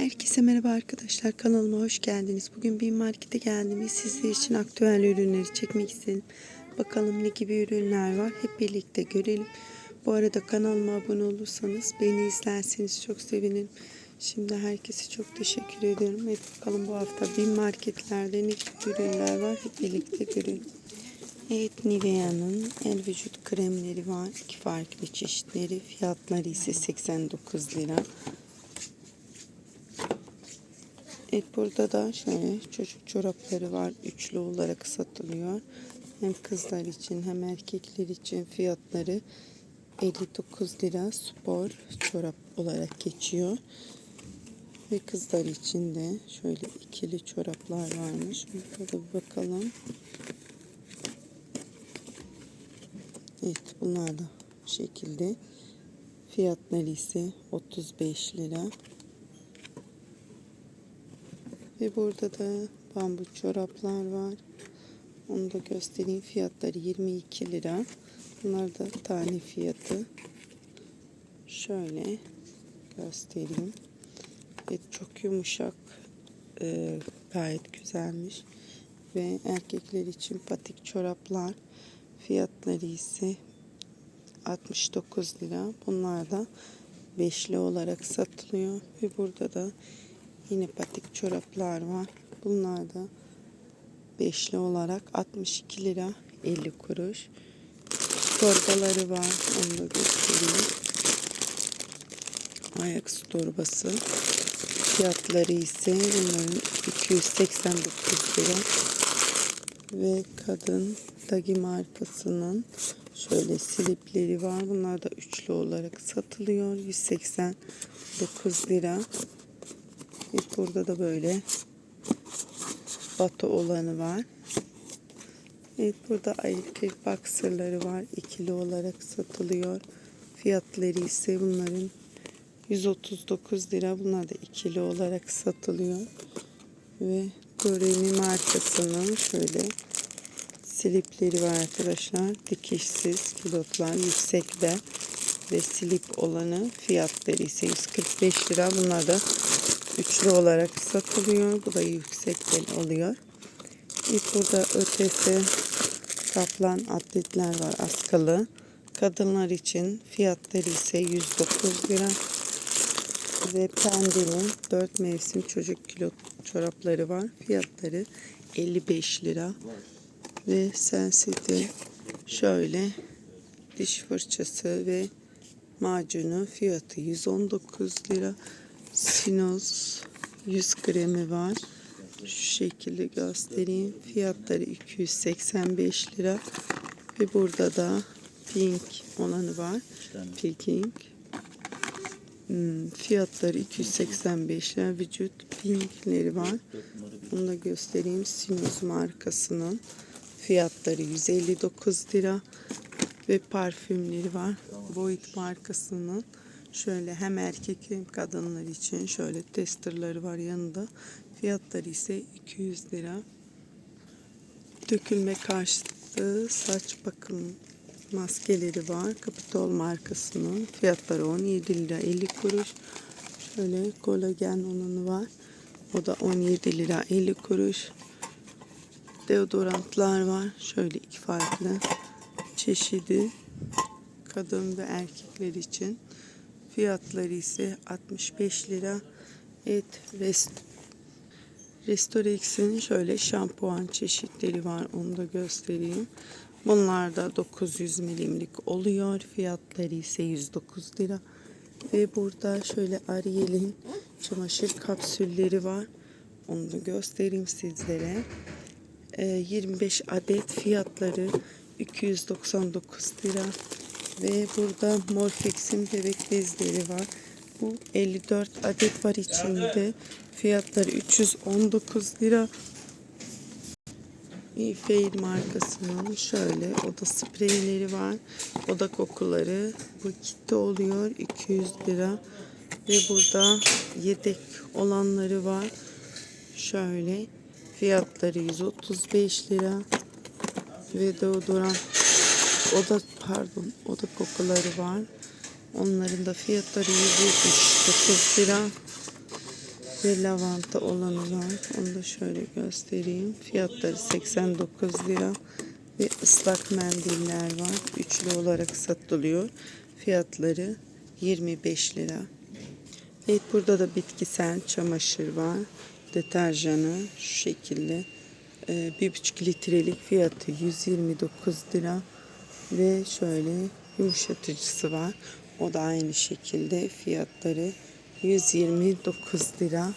Herkese merhaba arkadaşlar kanalıma hoş geldiniz. Bugün bir markete geldim ve sizler için aktüel ürünleri çekmek istedim. Bakalım ne gibi ürünler var hep birlikte görelim. Bu arada kanalıma abone olursanız beni izlerseniz çok sevinirim. Şimdi herkese çok teşekkür ediyorum. Hadi bakalım bu hafta bir marketlerde ne gibi ürünler var hep birlikte görelim. Evet Nivea'nın el vücut kremleri var. iki farklı çeşitleri. Fiyatları ise 89 lira. Evet burada da şöyle çocuk çorapları var. Üçlü olarak satılıyor. Hem kızlar için hem erkekler için fiyatları 59 lira spor çorap olarak geçiyor. Ve kızlar için de şöyle ikili çoraplar varmış. Burada bir bakalım. Evet bunlar da bu şekilde. Fiyatları ise 35 lira. Ve burada da bambu çoraplar var. Onu da göstereyim. Fiyatları 22 lira. Bunlar da tane fiyatı. Şöyle göstereyim. Evet çok yumuşak. Ee, gayet güzelmiş. Ve erkekler için patik çoraplar. Fiyatları ise 69 lira. Bunlar da beşli olarak satılıyor. Ve burada da Yine patik çoraplar var. Bunlar da beşli olarak 62 lira 50 kuruş. Torbaları var. Onu da göstereyim. Su torbası. Fiyatları ise bunların 289 lira. Ve kadın Dagi markasının şöyle slipleri var. Bunlar da üçlü olarak satılıyor. 189 lira. Evet, burada da böyle batı olanı var. Evet burada erkek boxerları var. ikili olarak satılıyor. Fiyatları ise bunların 139 lira. Bunlar da ikili olarak satılıyor. Ve Doremi markasının şöyle slipleri var arkadaşlar. Dikişsiz kilotlar yüksekte ve slip olanı fiyatları ise 145 lira. Bunlar da üçlü olarak satılıyor. Bu da yüksekten oluyor. İlk burada ötesi kaplan atletler var askalı. Kadınlar için fiyatları ise 109 lira. Ve Pendi'nin 4 mevsim çocuk kilo çorapları var. Fiyatları 55 lira. Ve Sensiti şöyle diş fırçası ve macunu fiyatı 119 lira. Sinos 100 gremi var. Şu şekilde göstereyim. Fiyatları 285 lira. Ve burada da pink olanı var. Peking. Hmm, fiyatları 285 lira. Vücut pinkleri var. Bunu da göstereyim. Sinos markasının fiyatları 159 lira. Ve parfümleri var. Void markasının. Şöyle hem erkek hem kadınlar için şöyle testerları var yanında. Fiyatları ise 200 lira. Dökülme karşıtı saç bakım maskeleri var. Capitol markasının. Fiyatları 17 lira 50 kuruş. Şöyle kolagen olanı var. O da 17 lira 50 kuruş. Deodorantlar var. Şöyle iki farklı çeşidi kadın ve erkekler için. Fiyatları ise 65 lira. Evet, Rest Restorex'in şöyle şampuan çeşitleri var. Onu da göstereyim. Bunlar da 900 milimlik oluyor. Fiyatları ise 109 lira. Ve burada şöyle Ariel'in çamaşır kapsülleri var. Onu da göstereyim sizlere. Ee, 25 adet fiyatları 299 lira. Ve burada Morfix'in bebek bezleri var. Bu 54 adet var içinde. Fiyatları 319 lira. Fail markasının şöyle oda spreyleri var. Oda kokuları bu kitle oluyor 200 lira. Ve burada yedek olanları var. Şöyle fiyatları 135 lira. Ve deodorant oda pardon oda kokuları var. Onların da fiyatları 179 lira. ve lavanta olanı var. Onu da şöyle göstereyim. Fiyatları 89 lira ve ıslak mendiller var. Üçlü olarak satılıyor. Fiyatları 25 lira. Evet burada da bitkisel çamaşır var. Deterjanı şu şekilde. Ee, bir buçuk litrelik fiyatı 129 lira. Ve şöyle yumuşatıcısı var. O da aynı şekilde fiyatları 129 lira.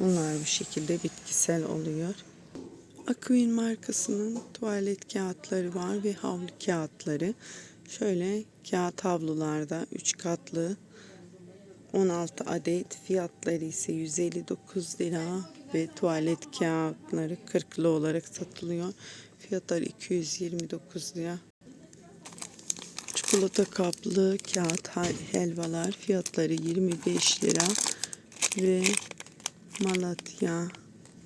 Bunlar bu şekilde bitkisel oluyor. Aquin markasının tuvalet kağıtları var ve havlu kağıtları. Şöyle kağıt havlularda 3 katlı 16 adet fiyatları ise 159 lira ve tuvalet kağıtları 40'lı olarak satılıyor. Fiyatları 229 lira. Çikolata kaplı kağıt helvalar fiyatları 25 lira ve Malatya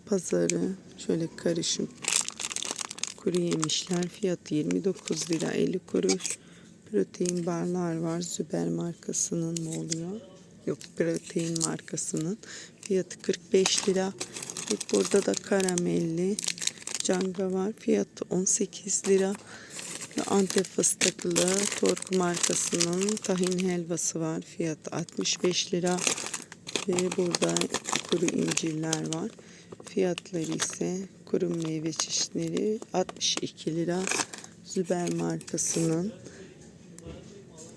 pazarı şöyle karışım kuru yemişler fiyatı 29 lira 50 kuruş. Protein barlar var. Züber markasının mı oluyor? Yok protein markasının. Fiyatı 45 lira. Burada da karamelli canga var. Fiyatı 18 lira. Antep fıstıklı Tork markasının tahin helvası var. Fiyatı 65 lira. Ve burada kuru incirler var. Fiyatları ise kuru meyve çeşitleri 62 lira. Züber markasının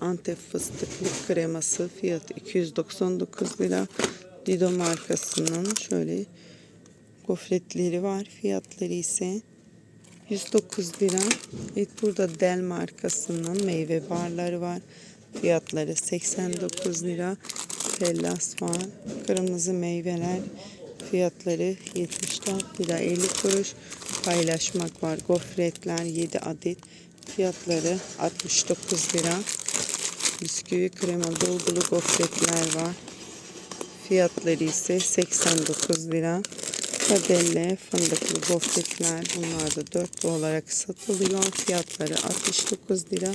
Antep fıstıklı kreması fiyatı 299 lira. Dido markasının şöyle gofretleri var. Fiyatları ise 109 lira. Evet burada Del markasının meyve barları var. Fiyatları 89 lira. Fellas var. Kırmızı meyveler fiyatları 74 lira 50 kuruş. Paylaşmak var. Gofretler 7 adet. Fiyatları 69 lira. Bisküvi krema dolgulu gofretler var. Fiyatları ise 89 lira. Kadelle fındıklı gofretler bunlar da 4 olarak satılıyor. Fiyatları 69 lira.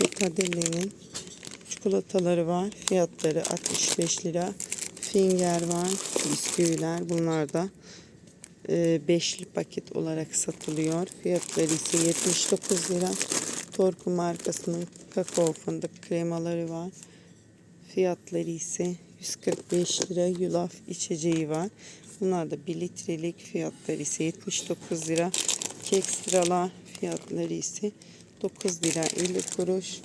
Ve çikolataları var. Fiyatları 65 lira. Finger var. Bisküviler bunlar da e, beşli paket olarak satılıyor. Fiyatları ise 79 lira. Torku markasının kakao fındık kremaları var. Fiyatları ise 145 lira. Yulaf içeceği var. Bunlar da 1 litrelik fiyatları ise 79 lira. Kekstralar fiyatları ise 9 lira 50 kuruş.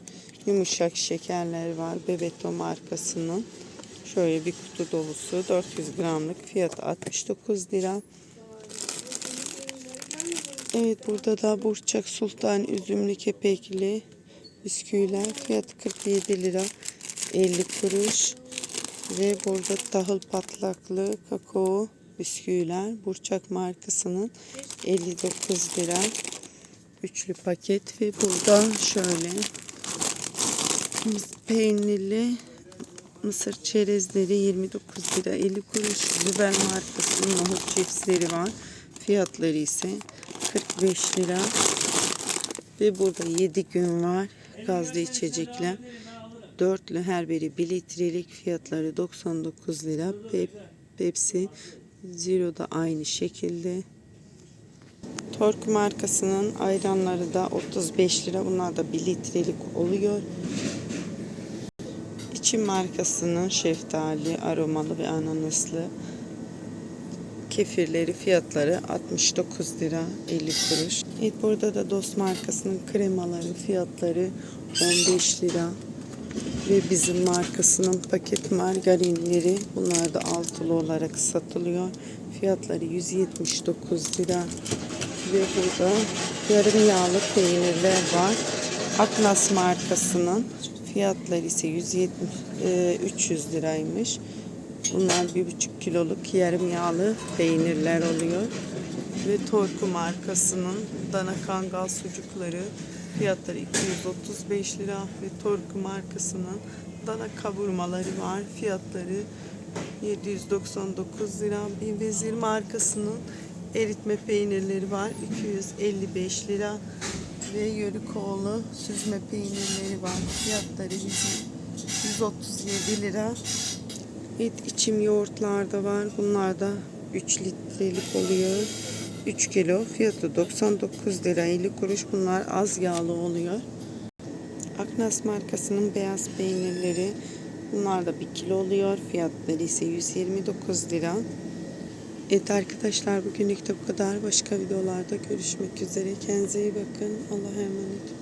Yumuşak şekerler var. Bebeto markasının. Şöyle bir kutu dolusu 400 gramlık fiyatı 69 lira. Evet burada da Burçak Sultan üzümlü kepekli bisküviler fiyatı 47 lira 50 kuruş. Ve burada tahıl patlaklı kakao bisküviler Burçak markasının 59 lira üçlü paket ve burada şöyle. Peynirli mısır çerezleri 29 lira 50 kuruş. Züber markasının nohut cipsleri var. Fiyatları ise 45 lira. Ve burada 7 gün var. Gazlı içecekler. Dörtlü her biri 1 litrelik. Fiyatları 99 lira. Pep Pepsi Zero da aynı şekilde Tork markasının ayranları da 35 lira bunlar da 1 litrelik oluyor İçim markasının şeftali, aromalı ve ananaslı kefirleri fiyatları 69 lira 50 kuruş. Evet burada da Dost markasının kremaları fiyatları 15 lira. Ve bizim markasının paket margarinleri bunlar da altılı olarak satılıyor. Fiyatları 179 lira. Ve burada yarım yağlı peynirler var. Aknas markasının fiyatları ise 170 e, 300 liraymış. Bunlar bir buçuk kiloluk yarım yağlı peynirler oluyor. Ve Torku markasının dana kangal sucukları fiyatları 235 lira ve Torku markasının dana kavurmaları var. Fiyatları 799 lira. Bir vezir markasının eritme peynirleri var. 255 lira ve Yörükoğlu süzme peynirleri var. Fiyatları 137 lira. Evet içim yoğurtlar da var. Bunlar da 3 litrelik oluyor. 3 kilo. Fiyatı 99 lira 50 kuruş. Bunlar az yağlı oluyor. Aknas markasının beyaz peynirleri. Bunlar da 1 kilo oluyor. Fiyatları ise 129 lira. Evet arkadaşlar bugünlük de bu kadar. Başka videolarda görüşmek üzere. Kendinize iyi bakın. Allah'a emanet.